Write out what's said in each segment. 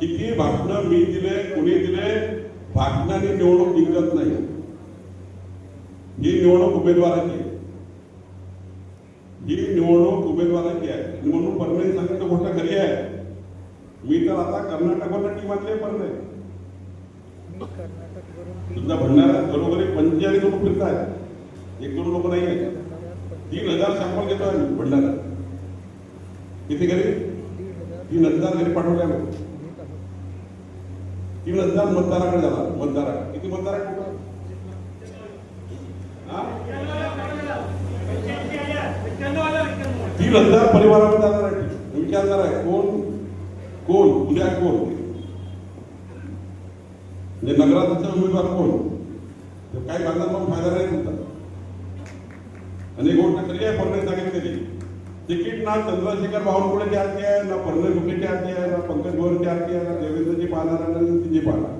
किती भाषणं मी दिले कोणी दिले भाषणाने निवडणूक जिंकत नाही. ही निवडणूक उमेदवाराची आहे. ही निवडणूक उमेदवाराची आहे. आणि म्हणून परमेन सांगितलं गोष्ट खरी आहे. मी तर आता कर्नाटकवरनं टीम आणले परमे मी सुद्धा भंडारा घरोघरी पंचेचाळीस लोक फिरत आहेत एक दोन लोक नाही आहेत तीन हजार सॅम्पल घेतो आम्ही भंडारा. किती घरी? तीन हजार घरी पाठवले आम्ही. तीन हजार मतदाराकडे झाला मतदारा किती मतदार आहे टोटल? हा? तीन हजार परिवारामध्ये जाणार आहे विचारणार आहे कोण? कोण? उद्या कोण? म्हणजे नगराध्यक्ष उमेदवार कोण? तर काही पण फायदा नाही तुमचा. आणि एक गोष्ट खरी आहे परणे तरी तिकीट ना चंद्रशेखर बावनकुळेची आरती आहे ना परणे मुखेची आरती आहे ना पंकज गोरची आरती आहे ना देवेंद्रजी पाहणार आहे ना तिची पाहणार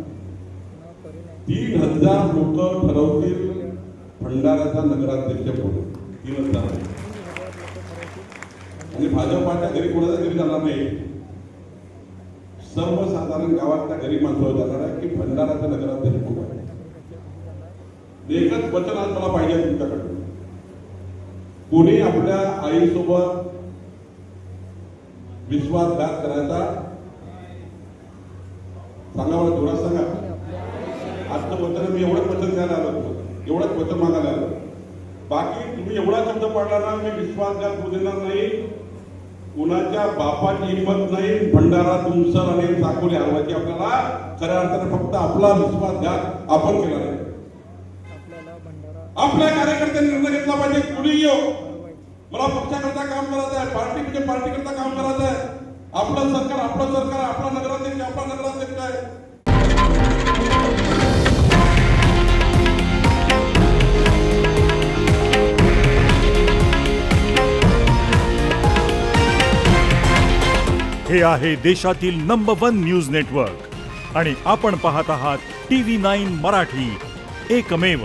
तीन हजार लोक ठरवतील भंडाऱ्याचा नगराध्यक्ष म्हणून. तीन हजार. आणि भाजपाच्या घरी कोणाच्या घरी जाणार नाही? सर्वसाधारण गावातल्या गरीब माणसावर जाणार आहे की भंडाऱ्याचा नगराध्यक्ष कोण आहे. एकच वचन आज मला पाहिजे तुमच्याकडून. कोणी आपल्या आईसोबत विश्वासघात करायचा? सांगा मला जोरात सांगा? आजचं वचन मी एवढंच वचन द्यायला आलो तुम्हाला एवढंच वचन मागायला आलो बाकी तुम्ही एवढा शब्द पाडला ना मी विश्वासघात होऊ देणार नाही. कुणाच्या बापाची हिंमत नाही. भंडारा तुमसर आणि साकोली हलवायची आपल्याला. खऱ्या अर्थाने फक्त आपला विश्वासघात आपण केला नाही. आपल्या कार्यकर्त्यांनी निर्णय घेतला पाहिजे. कुणी येऊ हलवायची मला पक्षाकरता काम करायचं आहे पार्टी म्हणजे पार्टीकरता काम करायचं आहे. आपलं सरकार आपलं सरकार आपला नगराध्यक्ष आपला नगराध्यक्ष आहे. हे आहे देशातील नंबर वन न्यूज नेटवर्क आणि आपण पाहत आहात टी व्ही नाईन मराठी. एकमेव.